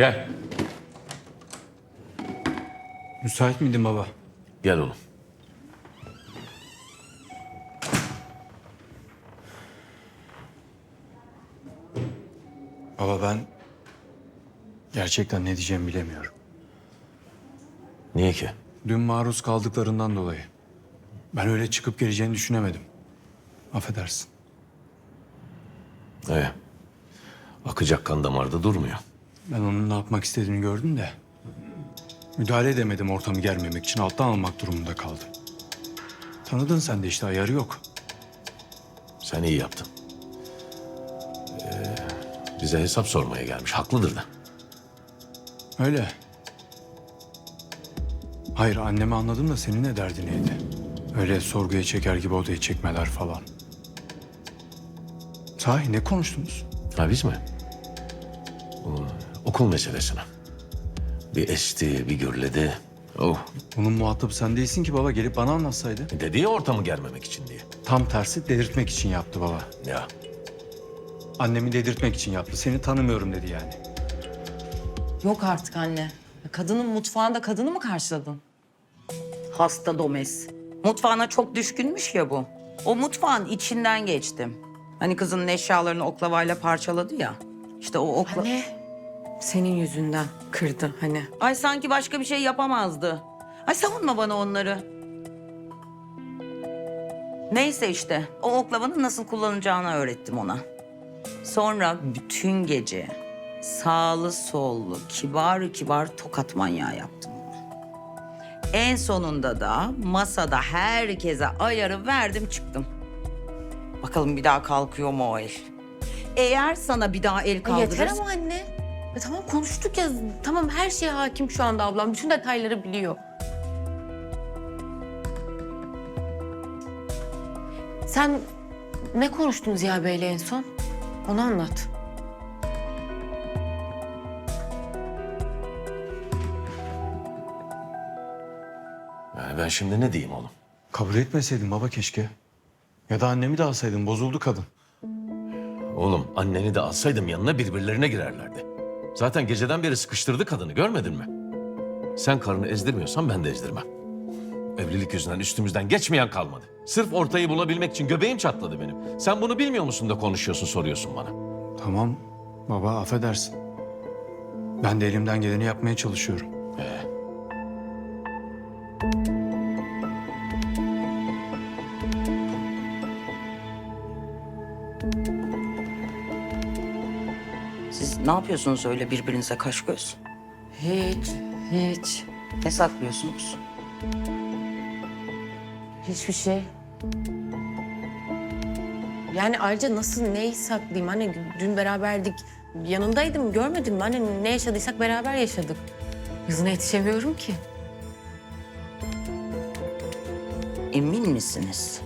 Gel. Müsait miydin baba? Gel oğlum. Baba ben gerçekten ne diyeceğimi bilemiyorum. Niye ki? Dün maruz kaldıklarından dolayı. Ben öyle çıkıp geleceğini düşünemedim. Affedersin. Ee, akacak kan damarda durmuyor. Ben onun ne yapmak istediğini gördüm de. Müdahale edemedim ortamı germemek için. Alttan almak durumunda kaldım. Tanıdın sen de işte ayarı yok. Sen iyi yaptın. Ee, bize hesap sormaya gelmiş. Haklıdır da. Öyle. Hayır annemi anladım da senin ne derdi neydi? Öyle sorguya çeker gibi odaya çekmeler falan. Sahi ne konuştunuz? Ha biz mi? Bu okul meselesine. Bir esti, bir gürledi. Oh, Bunun muhatabı sen değilsin ki baba gelip bana anlatsaydı. dedi ya ortamı germemek için diye. Tam tersi delirtmek için yaptı baba. Ya Annemi dedirtmek için yaptı. Seni tanımıyorum dedi yani. Yok artık anne. Kadının mutfağında kadını mı karşıladın? Hasta domes. Mutfağına çok düşkünmüş ya bu. O mutfağın içinden geçtim. Hani kızının eşyalarını oklavayla parçaladı ya. İşte o okla... Anne. Senin yüzünden kırdı hani. Ay sanki başka bir şey yapamazdı. Ay savunma bana onları. Neyse işte o oklavanın nasıl kullanacağını öğrettim ona. Sonra bütün gece sağlı sollu kibar kibar tokat manyağı yaptım ona. En sonunda da masada herkese ayarı verdim çıktım. Bakalım bir daha kalkıyor mu o el? Eğer sana bir daha el Ya kaldırırsa... Yeter ama anne. Ya tamam konuştuk ya. Tamam her şeye hakim şu anda ablam. Bütün detayları biliyor. Sen ne konuştun Ziya Bey'le en son? Onu anlat. yani ben şimdi ne diyeyim oğlum? Kabul etmeseydin baba keşke. Ya da annemi de alsaydın. Bozuldu kadın. Oğlum anneni de alsaydım yanına birbirlerine girerlerdi. Zaten geceden beri sıkıştırdı kadını görmedin mi? Sen karını ezdirmiyorsan ben de ezdirmem. Evlilik yüzünden üstümüzden geçmeyen kalmadı. Sırf ortayı bulabilmek için göbeğim çatladı benim. Sen bunu bilmiyor musun da konuşuyorsun soruyorsun bana. Tamam baba affedersin. Ben de elimden geleni yapmaya çalışıyorum. Ee, Siz ne yapıyorsunuz öyle birbirinize kaş göz? Hiç, hiç. Ne saklıyorsunuz? Hiçbir şey. Yani ayrıca nasıl neyi saklayayım? Anne dün beraberdik. Yanındaydım görmedin mi? Anne ne yaşadıysak beraber yaşadık. Hızına yetişemiyorum ki. Emin misiniz?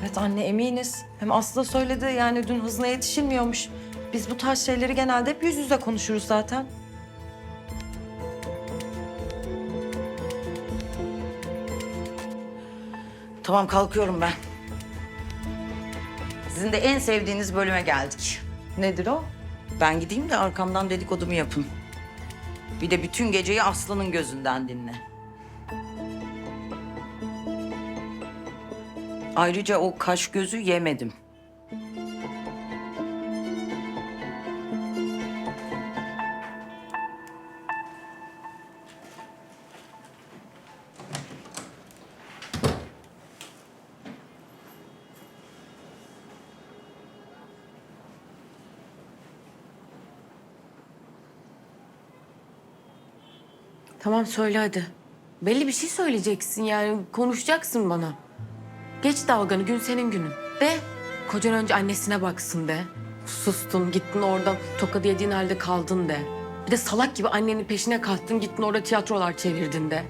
Evet anne eminiz. Hem Aslı söyledi yani dün hızına yetişilmiyormuş. Biz bu tarz şeyleri genelde hep yüz yüze konuşuruz zaten. Tamam kalkıyorum ben. Sizin de en sevdiğiniz bölüme geldik. Nedir o? Ben gideyim de arkamdan dedikodumu yapın. Bir de bütün geceyi Aslı'nın gözünden dinle. Ayrıca o kaş gözü yemedim. Tamam söyle hadi. Belli bir şey söyleyeceksin yani konuşacaksın bana. Geç dalganı gün senin günün. De kocan önce annesine baksın de. Sustun gittin orada tokadı yediğin halde kaldın de. Bir de salak gibi annenin peşine kalktın gittin orada tiyatrolar çevirdin de.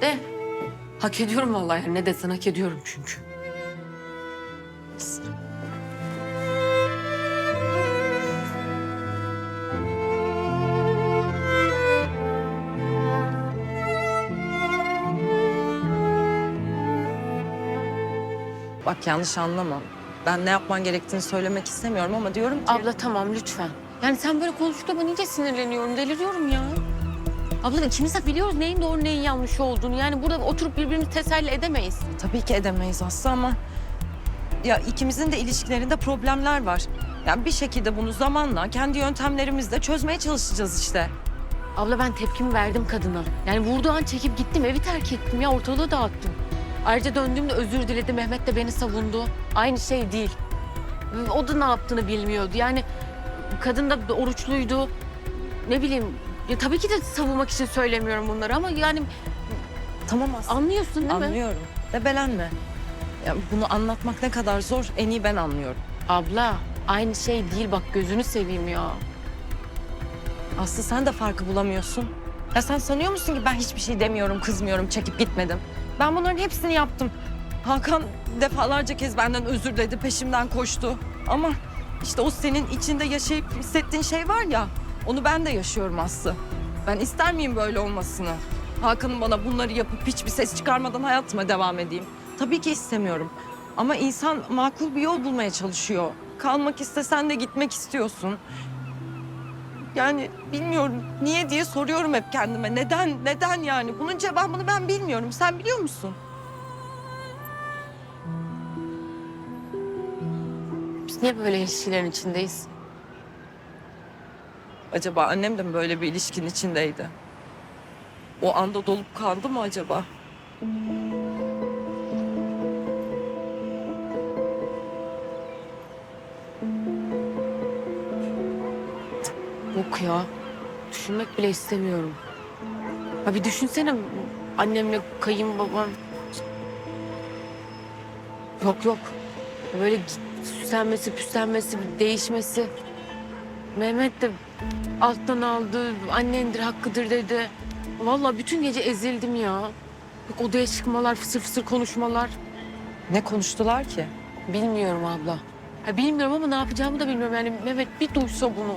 De hak ediyorum vallahi yani ne desen hak ediyorum çünkü. Bak yanlış anlama. Ben ne yapman gerektiğini söylemek istemiyorum ama diyorum ki... Abla tamam lütfen. Yani sen böyle konuştukça ben iyice sinirleniyorum, deliriyorum ya. Abla ikimiz de biliyoruz neyin doğru neyin yanlış olduğunu. Yani burada oturup birbirimizi teselli edemeyiz. Tabii ki edemeyiz Aslı ama... Ya ikimizin de ilişkilerinde problemler var. Yani bir şekilde bunu zamanla, kendi yöntemlerimizle çözmeye çalışacağız işte. Abla ben tepkimi verdim kadına. Yani vurduğu an çekip gittim, evi terk ettim ya ortalığı dağıttım. Ayrıca döndüğümde özür diledi, Mehmet de beni savundu. Aynı şey değil. O da ne yaptığını bilmiyordu. Yani kadın da oruçluydu. Ne bileyim, ya tabii ki de savunmak için söylemiyorum bunları ama yani Tamam Aslı. anlıyorsun değil mi? Anlıyorum. Debelenme. Ya bunu anlatmak ne kadar zor en iyi ben anlıyorum. Abla aynı şey değil bak gözünü seveyim ya. Aslı sen de farkı bulamıyorsun. Ya sen sanıyor musun ki ben hiçbir şey demiyorum, kızmıyorum, çekip gitmedim. Ben bunların hepsini yaptım. Hakan defalarca kez benden özür diledi, peşimden koştu. Ama işte o senin içinde yaşayıp hissettiğin şey var ya, onu ben de yaşıyorum Aslı. Ben ister miyim böyle olmasını? Hakan'ın bana bunları yapıp hiçbir ses çıkarmadan hayatıma devam edeyim. Tabii ki istemiyorum. Ama insan makul bir yol bulmaya çalışıyor. Kalmak istesen de gitmek istiyorsun. Yani bilmiyorum niye diye soruyorum hep kendime. Neden, neden yani? Bunun cevabını ben bilmiyorum. Sen biliyor musun? Biz niye böyle ilişkilerin içindeyiz? Acaba annem de mi böyle bir ilişkinin içindeydi? O anda dolup kaldı mı acaba? Ya. Düşünmek bile istemiyorum. Ha bir düşünsene annemle kayınbabam. Yok yok. Böyle süslenmesi, püslenmesi, değişmesi. Mehmet de alttan aldı, annendir, hakkıdır dedi. Vallahi bütün gece ezildim ya. Yok odaya çıkmalar, fısır fısır konuşmalar. Ne konuştular ki? Bilmiyorum abla. Ha, bilmiyorum ama ne yapacağımı da bilmiyorum. Yani Mehmet bir duysa bunu.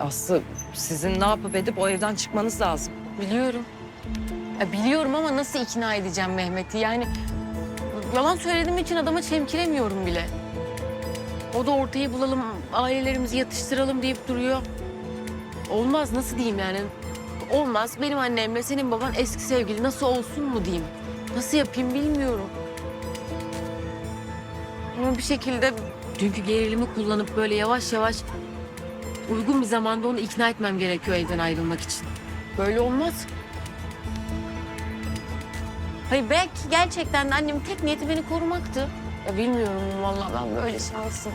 Aslı sizin ne yapıp edip o evden çıkmanız lazım. Biliyorum. Ya biliyorum ama nasıl ikna edeceğim Mehmet'i? Yani yalan söylediğim için adama çemkiremiyorum bile. O da ortayı bulalım, ailelerimizi yatıştıralım deyip duruyor. Olmaz nasıl diyeyim yani? Olmaz. Benim annemle senin baban eski sevgili nasıl olsun mu diyeyim? Nasıl yapayım bilmiyorum. Ama bir şekilde dünkü gerilimi kullanıp böyle yavaş yavaş uygun bir zamanda onu ikna etmem gerekiyor evden ayrılmak için. Böyle olmaz. Hayır belki gerçekten de annemin tek niyeti beni korumaktı. Ya bilmiyorum vallahi ben böyle şansım.